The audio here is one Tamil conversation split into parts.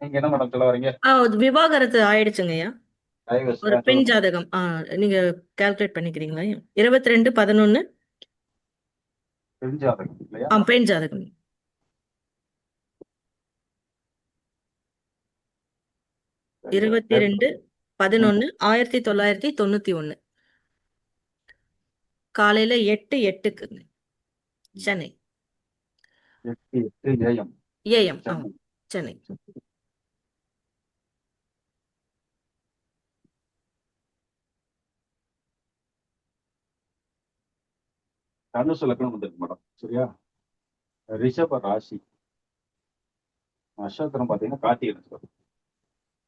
நீங்க என்ன மேடம் சொல்ல வரீங்க? விவாகரத்து ஆயிடுச்சுங்கய்யா ஒரு பெண் ஜாதகம். ஆ நீங்க கால்குலேட் பண்ணிக்கிறீங்களா இருபத்தி ரெண்டு பதினொன்னு. பெண் ஜாதகம் இல்லையா? ஆ பெண் ஜாதகம். இருபத்தி ரெண்டு பதினொன்னு ஆயிரத்தி தொள்ளாயிரத்தி தொண்ணூத்தி ஒண்ணு காலையில எட்டு எட்டுக்கு சென்னை. ஏஎம். ஏஎம் ஆ சென்னை. தனுசு லக்னம் வந்திருக்கு மேடம். சரியா? ரிஷப ராசி. நட்சத்திரம் பார்த்தீங்கன்னா கார்த்திகை நட்சத்திரம்.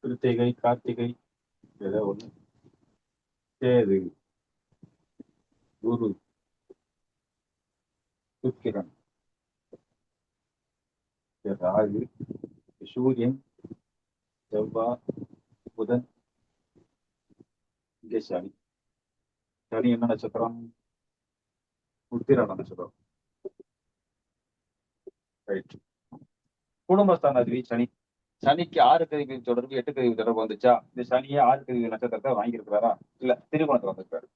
கிருத்திகை கார்த்திகை ஏதோ ஒண்ணு. தேது குரு சுக்கிரன் ராகு சூரியன் செவ்வாய் புதன் இங்கே சனி. சனி என்ன நட்சத்திரம்? உத்திராட நட்சத்திரம் ரைட் குடும்பஸ்தான அதிபதி சனி. சனிக்கு ஆறு கதிவு தொடர்பு எட்டு கதிவு தொடர்பு வந்துச்சா? இந்த சனியே ஆறு கதிவு நட்சத்திரத்தை வாங்கியிருக்கிறாரா? இல்ல திருமணத்துல வந்திருக்காரு.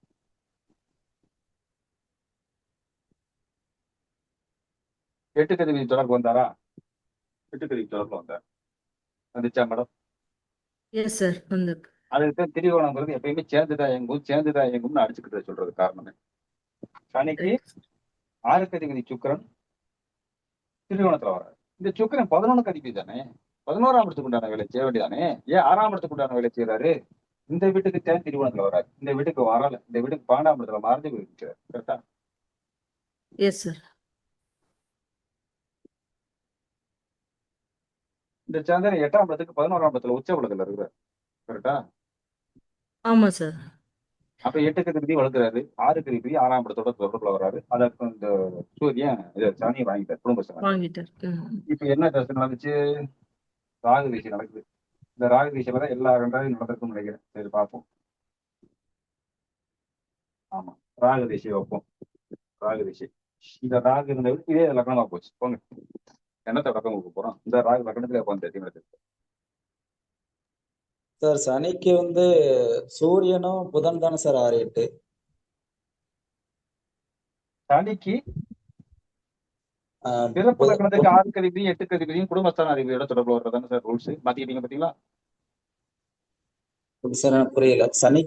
எட்டு கதிவு தொடர்பு வந்தாரா? எட்டு கதிவு தொடர்பு வந்தார். வந்துச்சா மேடம்? எஸ் சார் வந்து அதுக்கு திரிகோணங்கிறது எப்பயுமே சேர்ந்துதான் இயங்கும் சேர்ந்துதான் இயங்கும்னு அடிச்சுக்கிட்டு சொல்றது காரணமே. சனிக்கு ஆறு கதிபதி சுக்கிரன் திரிகோணத்துல வராரு இந்த சுக்கிரன் பதினொன்னு கதிபதி தானே? பதினோராம் இடத்துக்கு உண்டான வேலை செய்ய வேண்டியதானே? ஏன் ஆறாம் இடத்துக்கு உண்டான வேலை செய்யறாரு இந்த வீட்டுக்கு தேன் திரிகோணத்துல வராரு இந்த வீட்டுக்கு வரல. இந்த வீட்டுக்கு பன்னெண்டாம் இடத்துல மறைஞ்சு போயிருக்கிறார். கரெக்டா எஸ் சார் இந்த சந்திரன் எட்டாம் இடத்துக்கு பதினோராம் இடத்துல உச்ச உலகத்துல இருக்கிறார். கரெக்டா ஆமா சார் அப்ப எட்டு கதிபதி வளர்க்குறாரு. ஆறு கதிபதி ஆறாம் இடத்தோட தொடர்புல வராரு அதற்கு இந்த சூரியன் இது சனி வாங்கிட்டார் குடும்ப. இப்ப என்ன தசை நடந்துச்சு? ராகு திசை நடக்குது. இந்த ராகு திசையில தான் எல்லா ரெண்டாவது நடந்திருக்கும்னு நினைக்கிறேன். சரி பார்ப்போம். ஆமா ராகு திசை வைப்போம். ராகு திசை இந்த ராகு இருந்த இதே லக்னமா போச்சு. போங்க. என்னத்தை லக்னம் கொடுக்க போறோம்? இந்த ராகு லக்னத்துல உட்காந்து தெரியும் சார் சனிக்கு வந்து சூரியனும் புதன் தானே சார் ஆறு எட்டு. சனிக்கு பிறப்பு லக்னத்துக்கு ஆறு கதிபதியும் எட்டு கதிபதியும் குடும்பஸ்தான அதிபதியோட தொடர்பு வர்றதானே சார் ரூல்ஸ்? மாத்திக்கிட்டீங்க பாத்தீங்களா? சார் புரியல. சனி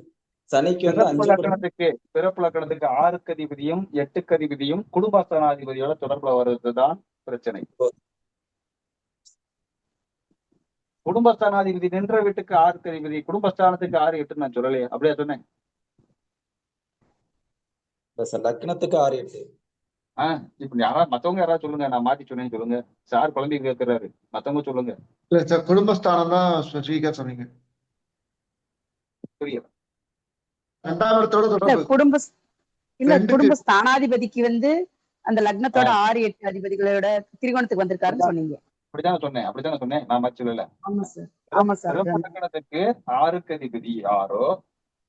சனிக்கு வந்து அஞ்சு லக்கணத்துக்கு பிறப்பு லக்கணத்துக்கு ஆறு கதிபதியும் எட்டு கதிபதியும் குடும்பஸ்தானாதிபதியோட தொடர்புல வர்றதுதான் பிரச்சனை. குடும்பஸ்தானாதிபதி நின்ற வீட்டுக்கு ஆறு கதிபதி குடும்பஸ்தானத்துக்கு ஆறு எட்டு நான் சொல்லலையே. அப்படியே சொன்னேன்? லக்னத்துக்கு ஆறு எட்டு. ஆஹ் இப்ப யாராவது மத்தவங்க யாராவது சொல்லுங்க நான் மாத்தி சொன்னேன்னு சொல்லுங்க. சார் குழந்தை கேட்கிறாரு மத்தவங்க சொல்லுங்க. இல்ல சார் குடும்பஸ்தானம் தான் ஸ்பெசிஃபிக்கா சொன்னீங்க. புரியல. ரெண்டாம் இடத்தோட இல்ல தொடர்பு. குடும்ப இல்ல குடும்ப ஸ்தானாதிபதிக்கு வந்து அந்த லக்னத்தோட ஆறு எட்டு அதிபதிகளோட திரிகோணத்துக்கு வந்திருக்காருன்னு சொன்னீங்க. அப்படித்தானே சொன்னேன் அப்படித்தானே சொன்னேன்? நான் மாத்தி சொல்லல. ஆமா சார் ஆமா சார் பிறப்பு லக்கணத்துக்கு ஆறு கதிபதி யாரோ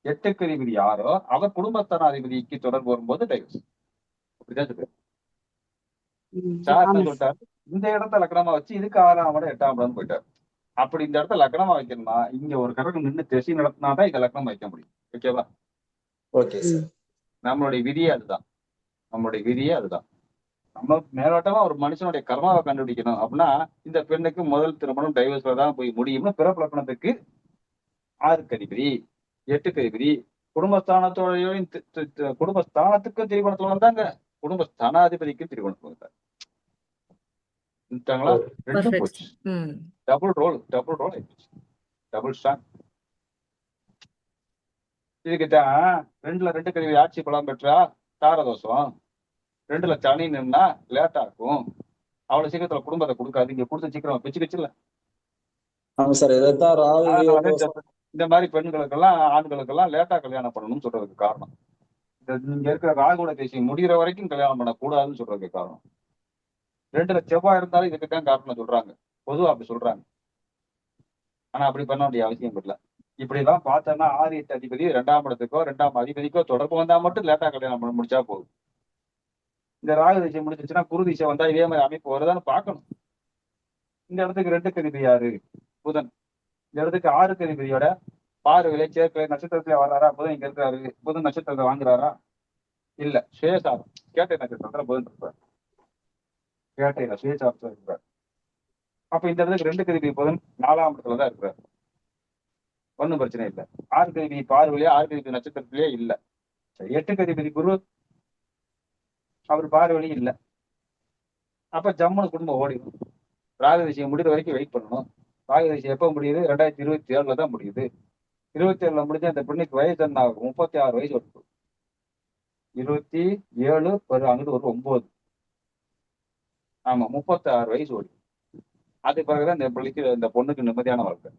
எட்டு கதிபதி யாரோ அவர் குடும்பஸ்தானாதிபதிக்கு தொடர்பு வரும்போது டைவர்ஸ் அப்படிதான் சொல்றேன் சார் சொல்லிட்டாரு. இந்த இடத்த லக்கணமா வச்சு இதுக்கு ஆறாம் இடம் எட்டாம் இடம் போயிட்டாரு. அப்படி இந்த இடத்த லக்கணமா வைக்கணும்னா இங்க ஒரு கரகம் நின்று திசை நடத்தினாதான் இங்க லக்கணம் வைக்க முடியும். ஓகேவா? ஓகே சார் நம்மளுடைய விதியே அதுதான். நம்மளுடைய விதியே அதுதான். நம்ம மேலோட்டமா ஒரு மனுஷனுடைய கர்மாவை கண்டுபிடிக்கணும் அப்படின்னா இந்த பெண்ணுக்கு முதல் திருமணம் டைவர்ஸ்ல தான் போய் முடியும்னு பிறப்பு லக்கணத்துக்கு ஆறு கதிபதி எட்டு கதிபதி குடும்பஸ்தானத்தோடையும் குடும்பஸ்தானத்துக்கும் திரிகோணத்துல வந்தாங்க. குடும்பஸ்தானாதிபதிக்கும் திரிகோணத்துல வந்தாங்க. Double role double role double strong இதுக்குத்தான் ரெண்டுல ரெண்டு கருவி ஆட்சி பலம் பெற்றா தாரதோஷம். ரெண்டுல சனி நின்னா லேட் ஆகும். அவ்வளவு சீக்கிரத்துல குடும்பத்தை கொடுக்காது. இங்க கொடுத்த சீக்கிரம் பிச்சு அதனால இந்த மாதிரி பெண்களுக்கெல்லாம் ஆண்களுக்கெல்லாம் லேட்டா கல்யாணம் பண்ணணும்னு சொல்றதுக்கு காரணம். இங்க இருக்கிற ராகுட தேசியம் முடிகிற வரைக்கும் கல்யாணம் பண்ணக்கூடாதுன்னு சொல்றதுக்கு காரணம். ரெண்டுல செவ்வாய் இருந்தாலும் இதுக்கு தான் காரணம் சொல்றாங்க. பொதுவா அப்படி சொல்றாங்க. ஆனா அப்படி பண்ண வேண்டிய அவசியம் இல்லை. இப்படி எல்லாம் பார்த்தோம்னா ஆறு எட்டு அதிபதி ரெண்டாம் இடத்துக்கோ ரெண்டாம் அதிபதிக்கோ தொடர்பு வந்தா மட்டும் லேட்டா கல்யாணம் பண்ண முடிச்சா போதும். இந்த ராகு திசை முடிஞ்சிச்சுன்னா குரு திசை வந்தா இதே மாதிரி அமைப்பு வருதான்னு பார்க்கணும். இந்த இடத்துக்கு ரெண்டு கதிபதி யாரு? புதன். இந்த இடத்துக்கு ஆறுக்கு அதிபதியோட பார்வையில சேர்க்கை நட்சத்திரத்துல வர்றாரா? புதன் இங்க இருக்கிறாரு. புதன் நட்சத்திரத்தை வாங்குறாரா? இல்ல. சுயசாரம் கேட்டை நட்சத்திரத்துல புதன் இருப்பார். கேட்டையில சுயசாரத்துல இருப்பார். அப்ப இந்த இடத்துக்கு ரெண்டு கதிபதி புதன் நாலாம் இடத்துல தான் இருக்கிறார் ஒன்றும் பிரச்சனை இல்லை. ஆறு கதிபதி பார்வையிலே ஆறு கதிபதி நட்சத்திரத்திலேயே இல்ல. எட்டு கதிபதி குரு அவர் பார்வையிலே இல்ல. அப்ப ஜம்முன்னு குடும்பம் ஓடிடும் ராக விஷயம் முடிகிற வரைக்கும் வெயிட் பண்ணணும். ராக விஷயம் எப்போ முடியுது? ரெண்டாயிரத்தி இருபத்தி ஏழுல தான் முடியுது. இருபத்தி ஏழுல முடிஞ்ச அந்த பெண்ணுக்கு வயசு என்ன ஆகும்? முப்பத்தி ஆறு வயசு இருக்கும். இருபத்தி ஏழு ஒரு அங்கிட்டு ஒரு ஒன்பது ஆமா முப்பத்தி ஆறு வயசு ஓடி. அது பிறகுதான் இந்த பிள்ளைக்கு இந்த பொண்ணுக்கு நிம்மதியான வாழ்க்கை.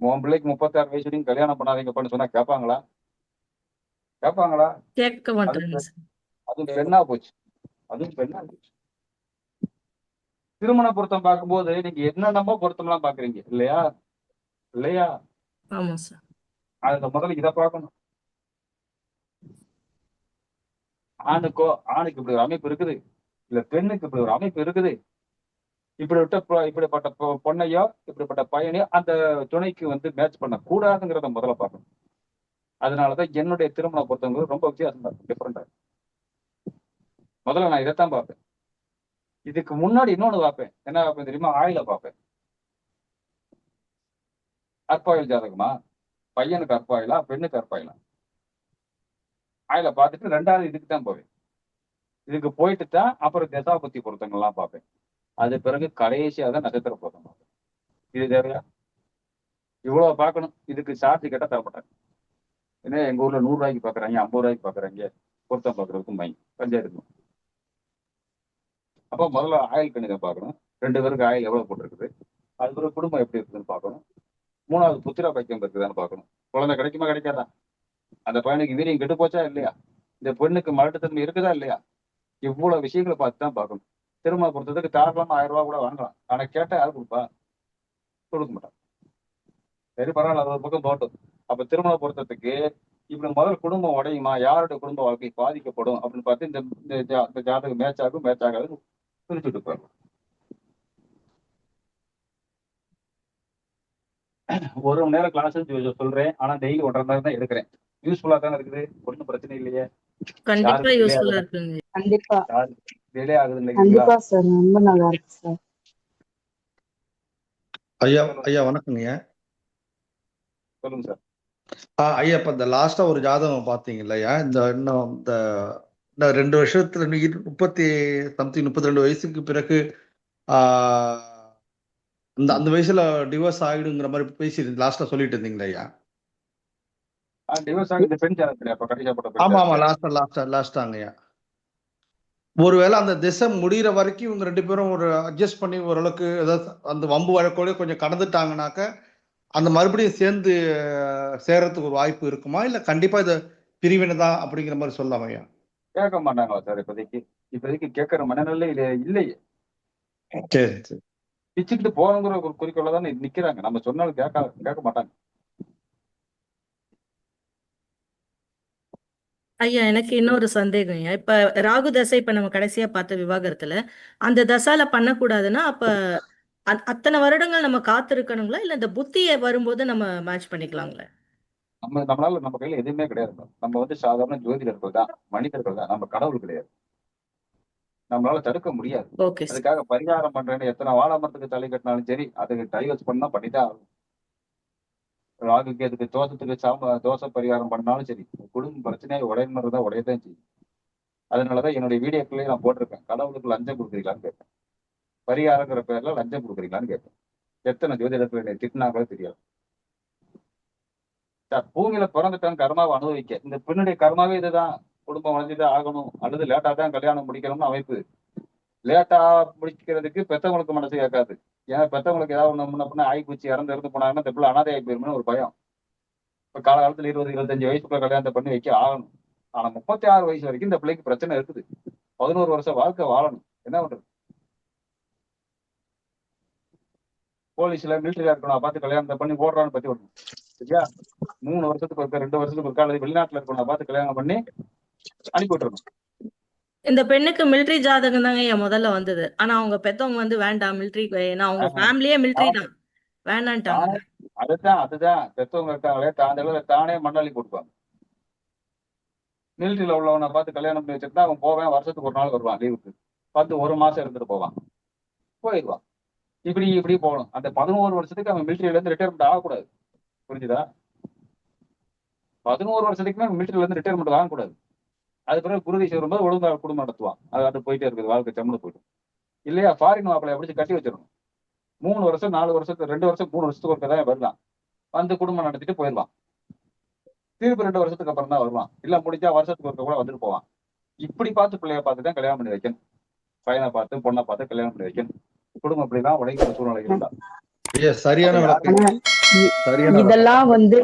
உன் பிள்ளைக்கு முப்பத்தாறு வயசு வரைக்கும் கல்யாணம் பண்ணாதீங்கப்பான்னு சொன்னா கேட்பாங்களா கேட்பாங்களா கேட்க மாட்டாங்க அது பெண்ணா போச்சு. அதுவும் பெண்ணா போச்சு. திருமண பொருத்தம் பார்க்கும்போது நீங்க என்னென்னமோ பொருத்தம்லாம் பாக்குறீங்க இல்லையா? இல்லையா? அதுல முதல்ல இதை பார்க்கணும். ஆணுக்கோ ஆணுக்கு இப்படி ஒரு அமைப்பு இருக்குது. இல்ல பெண்ணுக்கு இப்படி ஒரு அமைப்பு இருக்குது. இப்படி விட்ட இப்படிப்பட்ட பொண்ணையோ இப்படிப்பட்ட பையனையோ அந்த துணைக்கு வந்து மேட்ச் பண்ண கூடாதுங்கிறத முதல்ல பார்க்கணும். அதனாலதான் என்னுடைய திருமண பொருத்தங்கள் ரொம்ப வித்தியாசமா இருக்கும் டிஃப்ரெண்டா முதல்ல நான் இதைத்தான் பார்ப்பேன். இதுக்கு முன்னாடி இன்னொன்னு பார்ப்பேன். என்ன பார்ப்பேன் தெரியுமா? ஆயில பார்ப்பேன். அற்பாயில் ஜாதகமா? பையனுக்கு அற்பாயிலா பெண்ணுக்கு அற்பாயிலா ஆயில பார்த்துட்டு ரெண்டாவது இதுக்கு தான் போவேன். இதுக்கு போயிட்டு தான் அப்புறம் தசாபத்தி பொருத்தங்கள்லாம் பார்ப்பேன். அது பிறகு கடைசியாக தான் நட்சத்திர பொருத்தம் பார்ப்பேன். இது தேவையா? இவ்வளவு பார்க்கணும். இதுக்கு சார்ஜ் கேட்டால் தரமாட்டாங்க. ஏன்னா எங்க ஊர்ல நூறு ரூபாய்க்கு பாக்குறாங்க ஐம்பது ரூபாய்க்கு பாக்குறாங்க பொருத்தம் பார்க்கறதுக்கும் பையன். பஞ்சாயத்துக்கும். அப்போ முதல்ல ஆயில் கணிதம் பார்க்கணும். ரெண்டு பேருக்கு ஆயில் எவ்வளவு போட்டிருக்குது? அது பிறகு குடும்பம் எப்படி இருக்குதுன்னு பார்க்கணும். மூணாவது புத்திர பைக்கியம் இருக்குதான்னு பார்க்கணும். குழந்தை கிடைக்குமா கிடைக்காதா? அந்த பையனுக்கு வீரியம் கெட்டு போச்சா இல்லையா? இந்த பெண்ணுக்கு மலட்டுத்தன்மை இருக்குதா இல்லையா? இவ்வளவு விஷயங்களை பார்த்து தான் பார்க்கணும். திருமண பொறுத்ததுக்கு தாராளமா ஆயிரம் ரூபாய் கூட வாங்கலாம். ஆனா கேட்டா யாரு கொடுப்பா? கொடுக்க மாட்டான். சரி பரவாயில்ல அது ஒரு பக்கம் போட்டும் அப்ப திருமண பொருத்தத்துக்கு இப்படி முதல் குடும்பம் உடையுமா? யாருடைய குடும்ப வாழ்க்கை பாதிக்கப்படும் அப்படின்னு பார்த்து இந்த இந்த ஜாதகம் மேட்ச் ஆகும் மேட்ச் ஆகாது பிரிச்சுட்டு போயிடும் ஒரு மணி நேரம் கிளாஸ் சொல்றேன். ஆனா டெய்லி ஒன்றரை நேரம் தான் எடுக்கிறேன். யூஸ்ஃபுல்லா தானே இருக்குது? ஒன்றும் பிரச்சனை இல்லையே. கண்டிப்பா யாருக்கு யூஸ்ஃபுல்லா இருக்குங்க. கண்டிப்பா. டிலே ஆகுது இல்லைங்களா? கண்டிப்பா சார் ரொம்ப நல்லா இருக்கு சார் ஐயா ஐயா வணக்கங்க சொல்லுங்க சார் ஐயா இப்ப இந்த லாஸ்டா ஒரு ஜாதகம் பாத்தீங்க இல்லையா? இந்த இன்னும் இந்த இந்த ரெண்டு வருஷத்துல முப்பத்தி சம்திங் முப்பத்தி ரெண்டு வயசுக்கு பிறகு ஆ இந்த அந்த வயசுல டிவோர்ஸ் ஆயிடுங்கிற மாதிரி பேசி லாஸ்டா சொல்லிட்டு இருந்தீங்களா ஐயா? ஆமா ஆமா. லாஸ்டா லாஸ்டா லாஸ்டாங்க ஐயா. ஒருவேளை அந்த திசை முடியிற வரைக்கும் இவங்க ரெண்டு பேரும் ஒரு அட்ஜஸ்ட் பண்ணி ஓரளவுக்கு ஏதாவது அந்த வம்பு வழக்கோட கொஞ்சம் கடந்துட்டாங்கனாக்க அந்த மறுபடியும் சேர்ந்து சேர்றதுக்கு ஒரு வாய்ப்பு இருக்குமா? இல்ல கண்டிப்பா இது பிரிவினை தான் அப்படிங்கிற மாதிரி சொல்லலாம் ஐயா? கேட்க மாட்டாங்களா சார் இப்போதைக்கு. இப்போதைக்கு கேட்கற மனநிலை இல்ல இல்லையே. சரி சரி பிச்சுக்கிட்டு போகணுங்கிற ஒரு குறிக்கோள தானே நிக்கிறாங்க. நம்ம சொன்னாலும் கேட்க கேட்க மாட்டாங்க. ஐயா எனக்கு இன்னொரு சந்தேகம் ஐயா. இப்ப ராகு தசை இப்ப நம்ம கடைசியா பார்த்த விவாகரத்துல அந்த தசால பண்ணக்கூடாதுன்னா அப்ப அத்- அத்தனை வருடங்கள் நம்ம காத்திருக்கணுங்களா? இல்ல இந்த புத்தியை வரும்போது நம்ம மேட்ச் பண்ணிக்கலாங்களா? நம்ம நம்மளால நம்ம கையில எதுவுமே கிடையாது மேம். நம்ம வந்து சாதாரண ஜோதிடர்கள் தான் மனிதர்கள் தான் நம்ம கடவுள் கிடையாது. நம்மளால தடுக்க முடியாது. அதுக்காக பரிகாரம் பண்றேன்னு எத்தனை வாழை மரத்துக்கு தலை கட்டினாலும் சரி அதுக்கு டைவர்ஸ் பண்ணா பண்ணிதான் ஆகணும். ராகுக்கு அதுக்கு தோசத்துக்கு சாம தோசை பரிகாரம் பண்ணாலும் சரி குடும்ப பிரச்சனையை உடையணும் தான் உடையதான் செய்யும். அதனாலதான் என்னுடைய வீடியோக்குள்ளேயே நான் போட்டிருக்கேன். கடவுளுக்கு லஞ்சம் கொடுக்குறீங்களான்னு கேட்பேன் பரிகாரங்கிற பேர்ல லஞ்சம் கொடுக்குறீங்களான்னு கேட்பேன் எத்தனை ஜோதிடர்கள் என்னை திட்டினாங்களோ தெரியாது. பூமியில பிறந்துட்டான் கர்மாவை அனுபவிக்க. இந்த பெண்ணுடைய கர்மாவே இதுதான். குடும்பம் வளர்ந்துதான் ஆகணும். அல்லது லேட்டா தான் கல்யாணம் முடிக்கணும்னு அமைப்பு. லேட்டா முடிக்கிறதுக்கு பெத்தவங்களுக்கு மனசு கேட்காது. ஏன்னா பெத்தவங்களுக்கு ஏதாவது ஒண்ணு முன்ன பின்ன ஆகி போச்சு இறந்து இறந்து போனாங்கன்னா இந்த பிள்ளை அனாதை ஆகி போயிருமோன்னு ஒரு பயம். இப்ப காலகாலத்துல இருபது இருபத்தஞ்சு வயசுக்குள்ள கல்யாணத்தை பண்ணி வைக்க ஆகணும். ஆனா முப்பத்தி ஆறு வயசு வரைக்கும் இந்த பிள்ளைக்கு பிரச்சனை இருக்குது. பதினோரு வருஷம் வாழ்க்கை வாழணும். என்ன பண்றது? போலீஸ்ல மிலிட்டரியா இருக்கணும். பார்த்து கல்யாணத்தை பண்ணி ஓடுறான்னு பத்தி விடணும் சரியா? மூணு வருஷத்துக்கு ஒருக்கா ரெண்டு வருஷத்துக்கு ஒருக்கா அல்லது வெளிநாட்டுல இருக்கணும் பார்த்து கல்யாணம் பண்ணி அனுப்பி விட்டுறணும் இந்த பெண்ணுக்கு மிலிட்டரி ஜாதகம் தாங்க ஐயா முதல்ல வந்தது. ஆனா அவங்க பெத்தவங்க வந்து வேண்டாம் மிலிட்டரி ஏன்னா அவங்க. ஃபேமிலியே மிலிட்டரி தான். வேணான்ட்டாங்க. அதுதான் அதுதான். பெத்தவங்க இருக்காங்களே தான் அளவுல தானே மண்ணாளி போட்டுப்பாங்க. மிலிட்டரியில உள்ளவனை பார்த்து கல்யாணம் பண்ணி வச்சிருந்தா அவன் போவேன் வருஷத்துக்கு ஒரு நாள் வருவான் லீவுக்கு வந்து ஒரு மாசம் இருந்துட்டு போவான். போயிடுவான். இப்படி இப்படி போகணும். அந்த பதினோரு வருஷத்துக்கு அவன் மிலிட்டரியில இருந்து ரிட்டையர்மெண்ட் ஆகக்கூடாது. புரிஞ்சுதா? பதினோரு வருஷத்துக்கு மேல மிலிட்டரியில இருந்து ரிட்டையர்மெண்ட் வாங்கக்கூடாது அது பிறகு குருதேசி வரும்போது ஒழுங்கா குடும்பம் நடத்துவான். அது அது போயிட்டே இருக்குது வாழ்க்கை சம்மனு போயிடும். இல்லையா? ஃபாரின் மாப்பிளைய பிடிச்சி கட்டி வச்சிடணும். மூணு வருஷம் நாலு வருஷத்துக்கு ரெண்டு வருஷம் மூணு வருஷத்துக்கு ஒருக்க தான் வருவான். வந்து குடும்பம் நடத்திட்டு போயிடுவான். திருப்பி ரெண்டு வருஷத்துக்கு அப்புறம் தான் வருவான். இல்ல முடிஞ்சா வருஷத்துக்கு ஒருக்க கூட வந்துட்டு போவான். இப்படி பார்த்து பிள்ளைய பார்த்து தான் கல்யாணம் பண்ணி வைக்கணும். பையனை பார்த்து பொண்ணை பார்த்து கல்யாணம் பண்ணி வைக்கணும். குடும்பம் அப்படிதான் உடைக்கிற சூழ்நிலை இருந்தா சரியான இதெல்லாம் வந்து